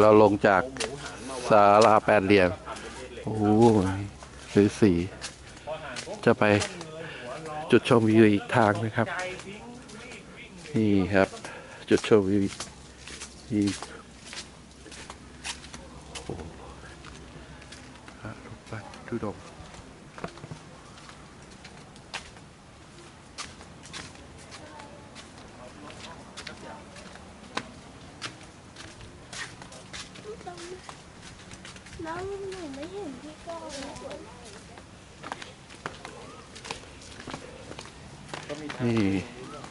เราลงจากศาลาแปดเหลี่ยมโอ้โหสีสีจะไปจุดชมวิวอีกทางนะครับ นี่ครับ จุดชมวิวอีกโอ้โหรูปปั้นทุดงค์ แล้วหนูไม่เห็นพี่ก้องเลย นี่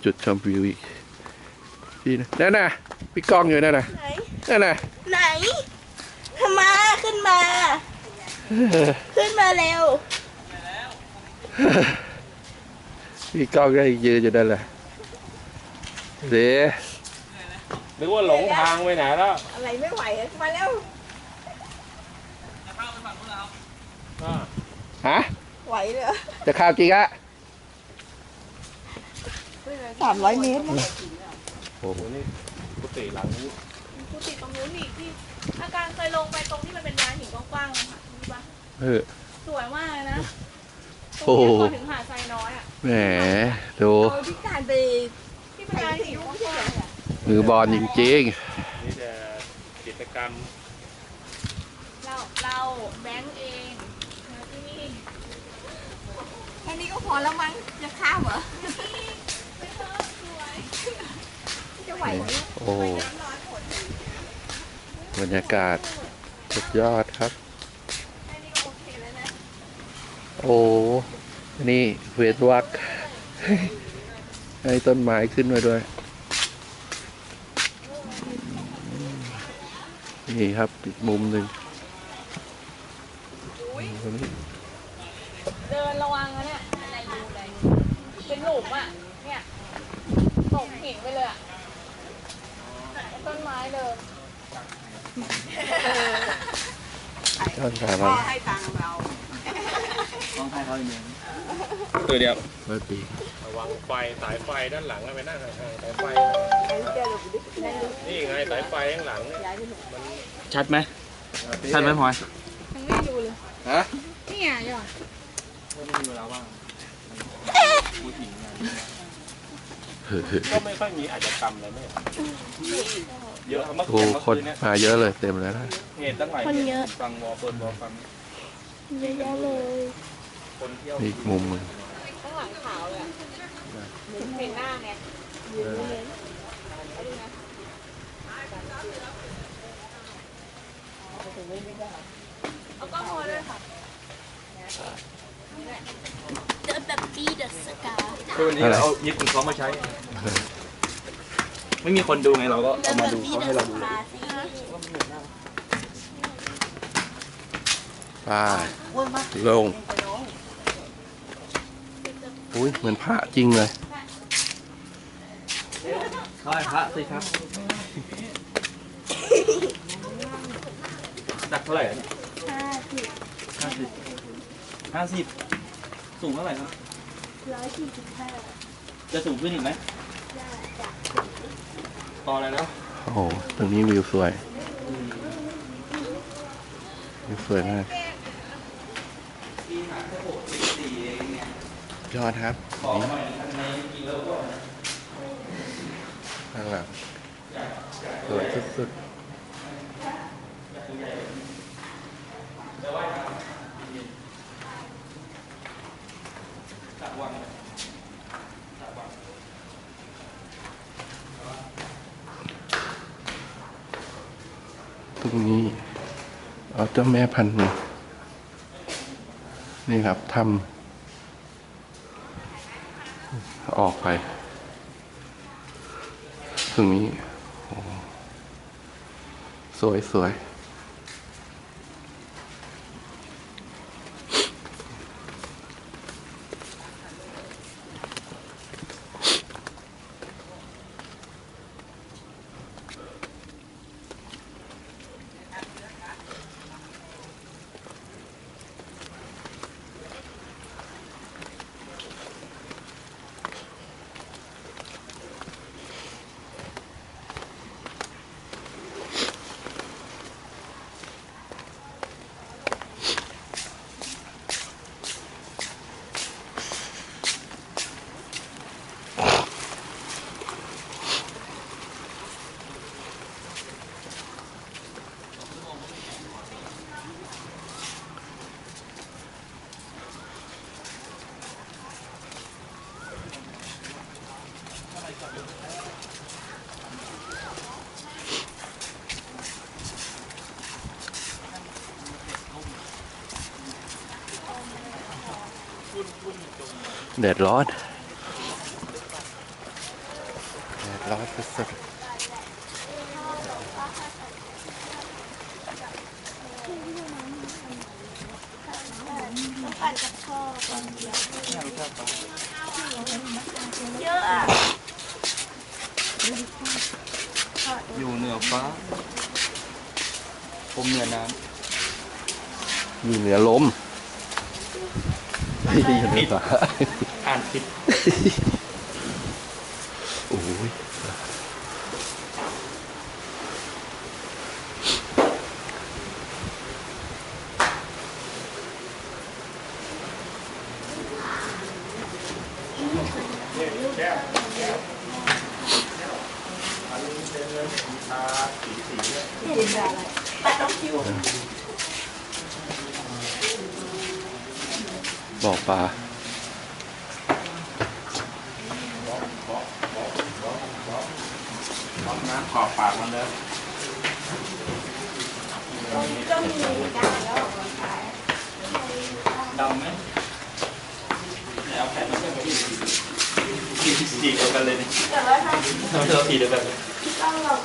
จุดชมวิวอีกที่นะนั่นน่ะพี่ก้องอยู่นั่นน่ะไหนนั่นน่ะไหนทำมาขึ้นมา ขึ้นมาเร็วพี่ก้องก็ยืนอยู่นั่นแหละเด้นึกว่าหลงทางไปไหนแล้วอะไรไม่ไหวอะมาเร็วอ่าฮะไหวเลยจะข้าวจริงอะ สามร้อยเมตรโอ้โหโหนี่กุฏิหลังนี้กูติดตรงนู้นอีกที่อาการเคยลงไปตรงที่มันเป็นลานหินกว้างๆอะค่ะรู้ปะเออสวยมากเลยนะโอ้โหตรงนี้พอถึงหาดทรายน้อยอะแหมดูโอ้ยพี่การไปที่เป็นลานหินกว้างๆอะมือบอลจริงนี่จะกิจกรรมเราเราแบงค์เองมาที่นี่แค่นี้ก็พอแล้วมั้งจะข้ามเหรอ ไปเถอะสวย โอ้บรรยากาศสุดยอดครับ โอ้นี่เวทวักให้ต้นไม้ขึ้นมาด้วย นี่ครับอีกมุมหนึ่งเดินระวังนะเนี่ยอะไรดูอะไรเป็นหลุมอะ เนี่ยตกหินไปเลยอะ ม้เดิมต้นสาราให้ตังเราตัวเดียวร้อยปีระวังไฟสายไฟด้านหลังนะไปนั่งห่างๆสายไฟนี่ไงสายไฟข้างหลังเนี่ยมันชัดไหมชัดไหมพลอยยังไม่ดูเลยฮะนี่ไงยอดก็ไม่ค่อยมีอาชญากรรมอะไรไม่ เยอะเมื่อโอ้คืนเมื่อคนคืนเนี่ยมาเยอะเลยเต็มแล้วนะเหตุตั้งหลายคนเยอะ ฟังวอเปิดวอฟังเยอะแยะเลยคนเที่ยวอีกมุมหนึ่งข้างหลังขาวเลยอะเห็นหน้าไงเอากล้องมาด้วยค่ะเดินแบบปีเดอะสกาคือวันนี้เราเอายึดของเขามาใช้ ไม่มีคนดูไงเราก็เอามาดูเขาให้เราดูป้าลง อุ้ยเหมือนพระจริงเลยใช่พระสิครับหนักเท่าไหร่เนี่ยห้าสิบห้าสิบห้าสิบสูงเท่าไหร่ครับร้อยสี่สิบห้าจะสูงขึ้นอีกไหม ต่ออะไรแล้วโอ้โหตรงนี้วิวสวย วิวสวยมากยอดครับนี่ข้างหลังสวยสุดๆ ตรงนี้เอาเจ้าแม่พันธุ์นี่ครับทำออกไปตรงนี้สวยสวย แดดร้อนแดดร้อนสุดปั่นกับพ่อก่อนเยอะอะอยู่เหนือฟ้า ผมเหนือน้ๆอยู่เหนือลม ไม่ได้อยู่เหนือฟ้าำอ่านผิดโอ้ยปัดน้องคิว บอก ปลาน้ำขอบปากมันเลยก็มีการแล้วดำไหมเนี่ยเอาแผ่นมาเชื่อมกับที่สีสีเดียวกันเลยนี่แต่ว่าถ้าเราเราสีเดียวกันเลยต้องลอง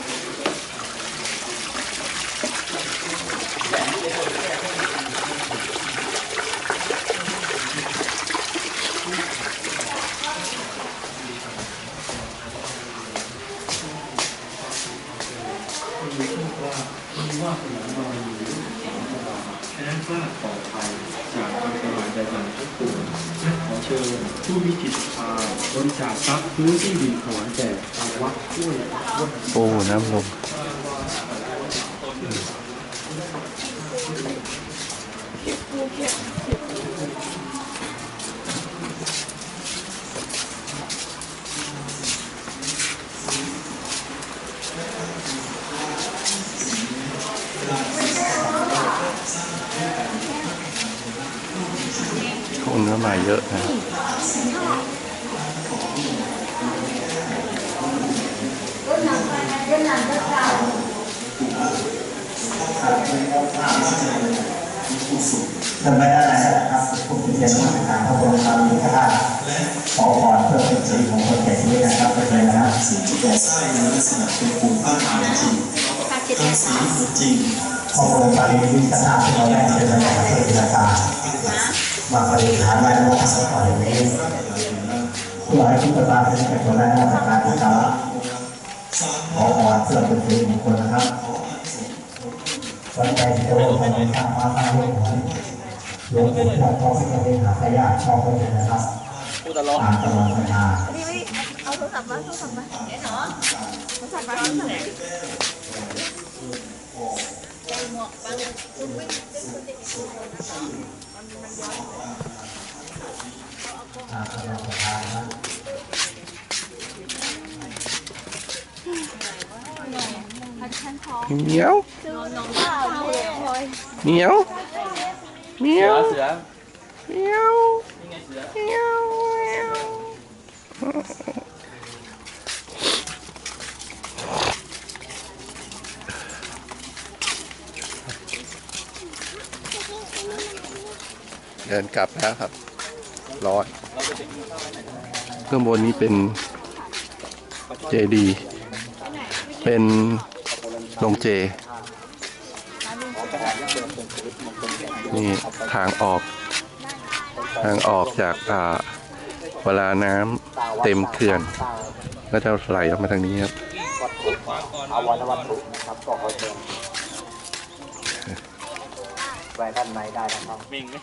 ฉะนั้นก็ปลอดภัยจากอันตรายใดๆทั้งปวงและขอเชิญผู้มีจิตศรัทธาบริจาคทรัพย์ซื้อที่ดินถวายแด่ทาวัดช่วยวัด โอ้น้ำลมค เยอะนะทำไม่ได้นะครับผู้ที่เรียนมาตรฐานพระบรมรามีพระธาตุขอพรเพื่อเป็นสิริมงคลแก่ชีวิตนะครับเป็นเลยนะครับสิ่งที่ก่อสร้างในลักษณะเป็นภูมิภาคจริงทั้งสีจริงพระบรมรามีวิพระธาตุที่เราได้เชิญมาจากประเทศศรีลังกา มาปฏิฐานไว้ในวัดสักก่อย่างนี้เพื่อให้ทุกประกาเป็นผลและมาการที่กล่าวขอพรเพื่อเป็นสิริมงคลนะครับวันใจที่จะร่วมกันในทางมาทางโลกนั้นหลวงปู่ทวดพ่อพระเจ้าหาพยาชอบพระเจ้านะครับตลอดตามตลอดเวลานี่ไม่เอาโทรศัพท์มาโทรศัพท์มาเนาะโทรศัพท์มาโทรศัพท์ มาตามตลอดเวลานะเหมียวข้าวเลยเหมียวเหมียวเสือเหมียวนี่ไงเสือเหมียว เดินกลับแล้วครับ ร้อนข้างบนนี้เป็นเจดี เป็นโรงเจ นี่ทางออก ทางออกจากอ่าเวลาน้ำเต็มเขื่อน ก็จะไหลออกมาทางนี้ครับอวัยวะถุนะครับก็ขอเชิญไว้ด้านในได้นะครับมิงไหม